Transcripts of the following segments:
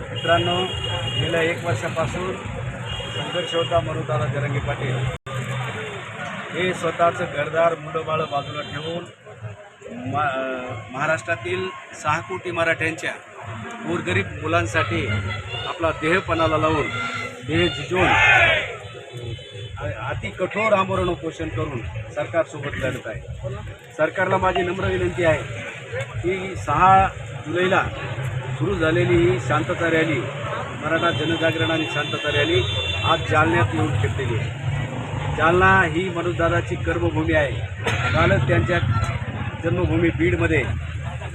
मित्रांनो गेल्या एक वर्षापासून संघर्ष होता दादा जरंगे पाटील. हे स्वतःचं घरदार मुलंबाळं बाजूला ठेवून मा महाराष्ट्रातील सहा कोटी मराठ्यांच्या गोरगरीब मुलांसाठी आपला देहपणाला लावून देह झिजवून अति कठोर आमरण उपोषण करून सरकारसोबत लढत आहे. सरकारला माझी नम्र विनंती आहे की सहा जुलैला सुरू झालेली ही शांतता रॅली मराठा जनजागरण आणि शांतता रॅली आज जालन्यात येऊन ठेपलेली आहे. जालना ही मनोजदादाची कर्मभूमी आहे. कालच त्यांच्या जन्मभूमी बीडमध्ये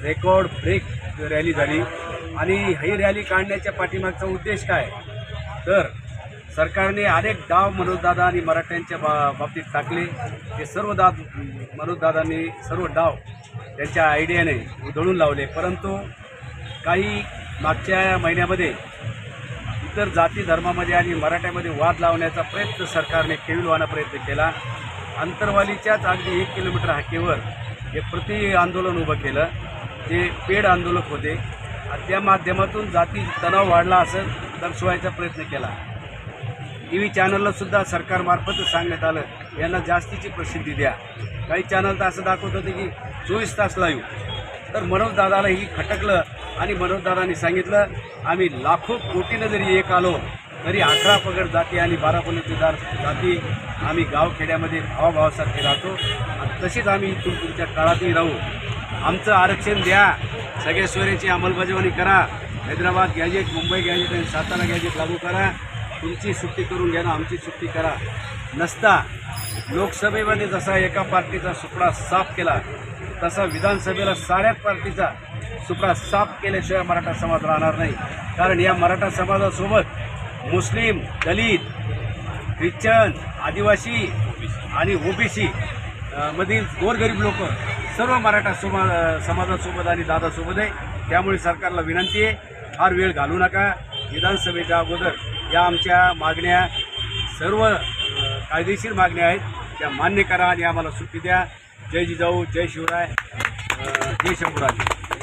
रेकॉर्ड ब्रेक रॅली झाली. आणि ही रॅली काढण्याच्या पाठीमागचा उद्देश काय? तर सरकारने अनेक डाव मनोजदादा आणि मराठ्यांच्या बा बाबतीत टाकले. ते सर्व दाद मनोजदादांनी सर्व डाव त्यांच्या आयडियाने उधळून लावले. परंतु काही मागच्या महिन्यामध्ये इतर जाती धर्मामध्ये आणि मराठ्यामध्ये वाद लावण्याचा प्रयत्न सरकारने केविलवाना प्रयत्न केला. अंतरवालीच्याच अगदी एक किलोमीटर हाकेवर हे प्रति आंदोलन उभं केलं जे पेड आंदोलक होते. त्या माध्यमातून जाती तणाव वाढला असं दर्शवायचा प्रयत्न केला. टी व्ही चॅनललासुद्धा सरकारमार्फत सरकारमार्फतच सांगण्यात आलं यांना जास्तीची प्रसिद्धी द्या. काही चॅनल तर असं दाखवत होते की चोवीस तास लाईव्ह तर मनोज दादाला ही खटकलं आणि मनोजदादांनी सांगितलं आम्ही लाखो कोटीनं जरी एक आलो तरी अठरा पगड जाती आणि बारा पलतीदार जाती. आम्ही गावखेड्यामध्ये भावाभावासारखे राहतो आणि तशीच आम्ही इथून तुमच्या काळातही राहू. आमचं आरक्षण द्या. सगळ्या सोयऱ्याची अंमलबजावणी करा. हैदराबाद गॅजेट मुंबई गॅजेट आणि सातारा गॅजेट लागू करा. तुमची सुट्टी करून घ्या ना आमची सुट्टी करा. नसता. लोकसभेमध्ये जसा एका पार्टीचा सुपडा साफ केला तसा विधानसभेला साऱ्याच पार्टीचा सुपडा साफ केल्याशिवाय मराठा समाज राहणार नाही. कारण या मराठा समाजासोबत मुस्लिम दलित ख्रिश्चन आदिवासी आणि ओबीसी मधील गोरगरीब लोक सर्व मराठा समा समाजासोबत आणि दादासोबत आहे. त्यामुळे सरकारला विनंती आहे फार वेळ घालू नका. विधानसभेच्या अगोदर या आमच्या मागण्या सर्व कायदेशीर मागण्या आहेत त्या मान्य करा आणि आम्हाला सुट्टी द्या. जय जिजाऊ जय शिवराय जय शंभूराजे.